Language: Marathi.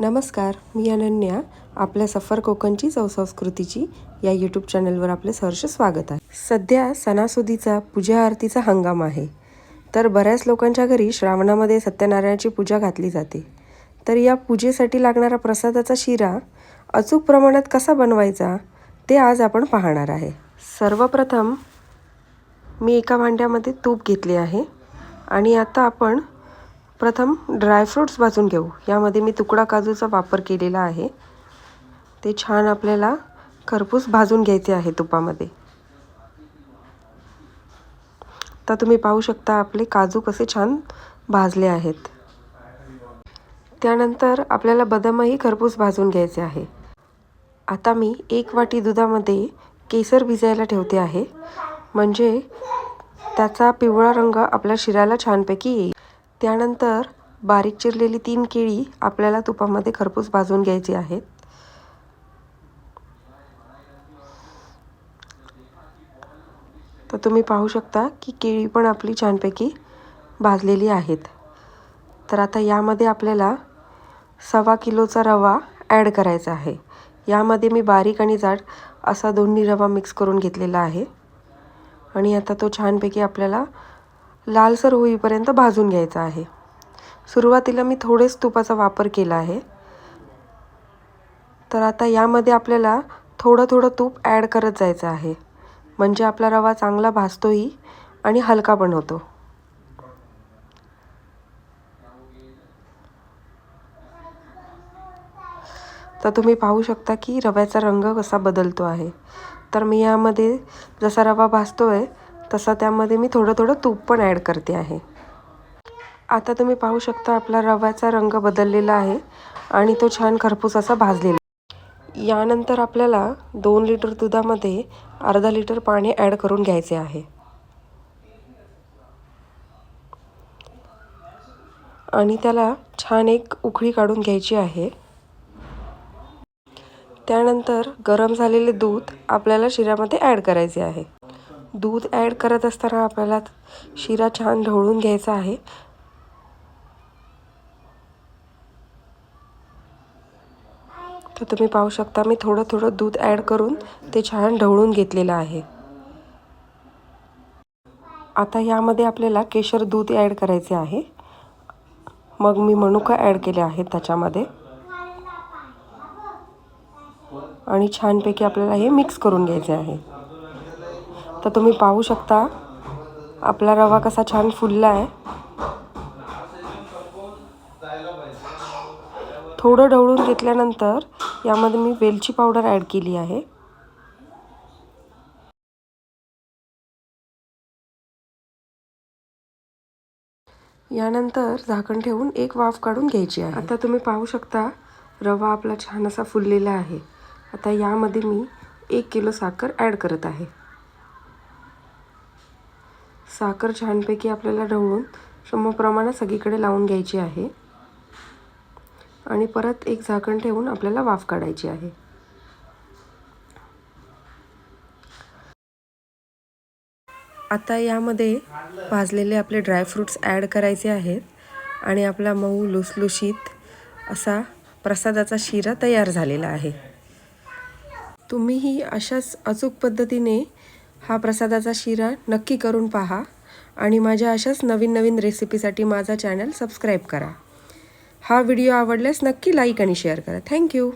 नमस्कार मी अनन्या आपल्या सफर कोकणची चौसंस्कृतीची या यूट्यूब चॅनलवर आपले सहर्ष स्वागत आहे. सध्या सणासुदीचा पूजा आरतीचा हंगाम आहे. तर बऱ्याच लोकांच्या घरी श्रावणामध्ये सत्यनारायणाची पूजा घातली जाते. तर या पूजेसाठी लागणारा प्रसादाचा शिरा अचूक प्रमाणात कसा बनवायचा ते आज आपण पाहणार आहे. सर्वप्रथम मी एका भांड्यामध्ये तूप घेतले आहे आणि आता आपण प्रथम ड्रायफ्रूट्स भाजून घेऊ. यामध्ये मी तुकडा काजूचा वापर केलेला आहे. ते छान आपल्याला खरपूस भाजून घ्यायचे आहे तुपामध्ये. तर तुम्ही पाहू शकता आपले काजू कसे छान भाजले आहेत. त्यानंतर आपल्याला बदामही खरपूस भाजून घ्यायचे आहे. आता मी एक वाटी दुधामध्ये केसर भिजायला ठेवते आहे. म्हणजे त्याचा पिवळा रंग आपल्या शिऱ्याला छानपैकी येईल. त्यानंतर बारीक चिरलेली तीन केळी आपल्याला तुपामध्ये खरपूस भाजून घ्यायची आहेत. तर तुम्ही पाहू शकता की केळी पण आपली छानपैकी भाजलेली आहेत. तर आता यामध्ये आपल्याला सव्वा किलोचा रवा ॲड करायचा आहे. यामध्ये मी बारीक आणि जाड असा दोन्ही रवा मिक्स करून घेतलेला आहे. आणि आता तो छानपैकी आपल्याला लालसर होईपर्यंत भाजून घ्यायचा आहे. सुरुवातीला मी थोडेच तुपाचा वापर केला आहे. तर आता यामध्ये आपल्याला थोडं थोडं तूप ॲड करत जायचं आहे. म्हणजे आपला रवा चांगला भाजतोही आणि हलका पण होतो. तर तुम्ही पाहू शकता की रव्याचा रंग कसा बदलतो आहे. तर मी यामध्ये जसा रवा भाजतो आहे तसा त्यामध्ये मी थोडं थोडं तूप पण ॲड करते आहे. आता तुम्ही पाहू शकता आपला रव्याचा रंग बदललेला आहे आणि तो छान खरपूस असा भाजलेला यानंतर आपल्याला दोन लिटर दुधामध्ये अर्धा लिटर पाणी ॲड करून घ्यायचे आहे. आणि त्याला छान एक उकळी काढून घ्यायची आहे. त्यानंतर गरम झालेले दूध आपल्याला शिऱ्यामध्ये ॲड करायचे आहे. दूध ॲड करत असताना आपल्याला शिरा छान ढवळून घ्यायचा आहे. तर तुम्ही पाहू शकता मी थोडं थोडं दूध ॲड करून ते छान ढवळून घेतलेलं आहे. आता यामध्ये आपल्याला केशर दूध ॲड करायचे आहे. मग मी मनुका ॲड केले आहेत त्याच्यामध्ये. आणि छानपैकी आपल्याला हे मिक्स करून घ्यायचे आहे. तर तुम्ही पाहू शकता आपला रवा कसा छान फुलला आहे. थोडं ढवळून घेतल्यानंतर यामध्ये मी वेलची पावडर ॲड केली आहे. यानंतर झाकण ठेवून एक वाफ काढून घ्यायची आहे. आता तुम्ही पाहू शकता रवा आपला छान असा फुललेला आहे. आता यामध्ये मी एक किलो साखर ॲड करत आहे. साखर छानपैकी आपल्याला ढवळून समप्रमाणात सगळीकडे लावून घ्यायची आहे. आणि परत एक झाकण ठेवून आपल्याला वाफ काढायची आहे. आता यामध्ये भाजलेले आपले ड्रायफ्रूट्स ॲड करायचे आहेत. आणि आपला मऊ लुसलुशीत असा प्रसादाचा शिरा तयार झालेला आहे. तुम्हीही अशाच अचूक पद्धतीने हा प्रसादाचा शिरा नक्की करून पहा आणि माझ्या अशाच नवीन नवीन रेसिपीसाठी माझा चॅनल सबस्क्राईब करा. हा व्हिडिओ आवडल्यास नक्की लाईक आणि शेअर करा. थँक्यू